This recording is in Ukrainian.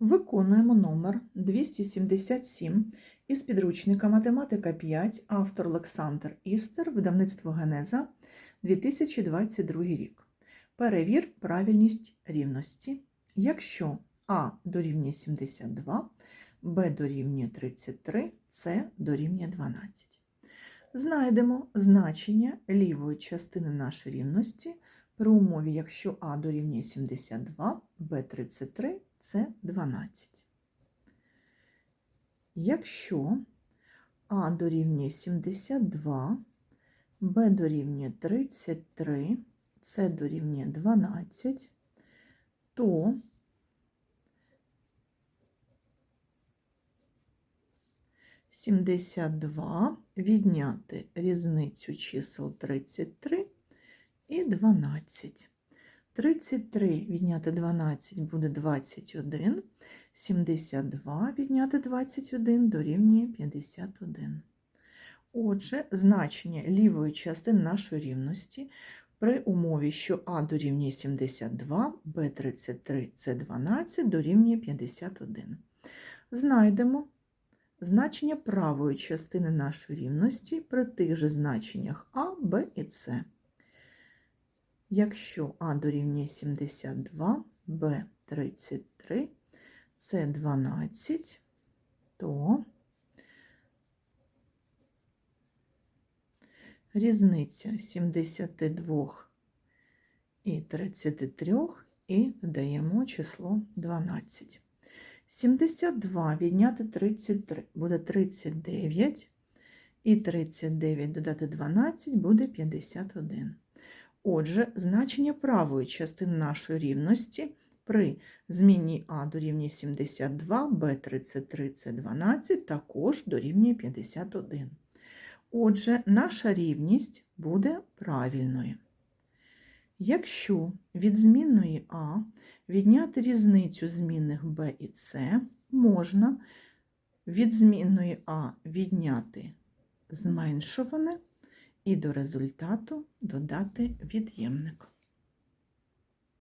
Виконуємо номер 277 із підручника Математика 5, автор Олександр Істер, видавництво Генеза, 2022 рік. Перевір правильність рівності. Якщо А дорівнює 72, Б дорівнює 33, С дорівнює 12. Знайдемо значення лівої частини нашої рівності при умові, якщо А дорівнює 72, Б 33, С 12. Якщо А дорівнює 72, Б дорівнює 33, С дорівнює 12, то Сімдесят два відняти різницю чисел 33 і 12. 33 відняти 12 буде 21, 72 відняти 21 дорівнює 51. Отже, значення лівої частини нашої рівності при умові, що А дорівнює 72, Б 33, С 12 дорівнює 51. Знайдемо значення правої частини нашої рівності при тих же значеннях А, Б і С. Якщо А дорівнює 72, Б 33, С 12, то різниця 72 і 33 і додаємо число 12. 72 відняти 33 буде 39, і 39 додати 12 буде 51. Отже, значення правої частини нашої рівності при зміні А дорівнює 72, Б 33, С 12 також дорівнює 51. Отже, наша рівність буде правильною. Якщо від змінної А відняти різницю змінних Б і С, можна від змінної А відняти зменшуване і до результату додати від'ємник.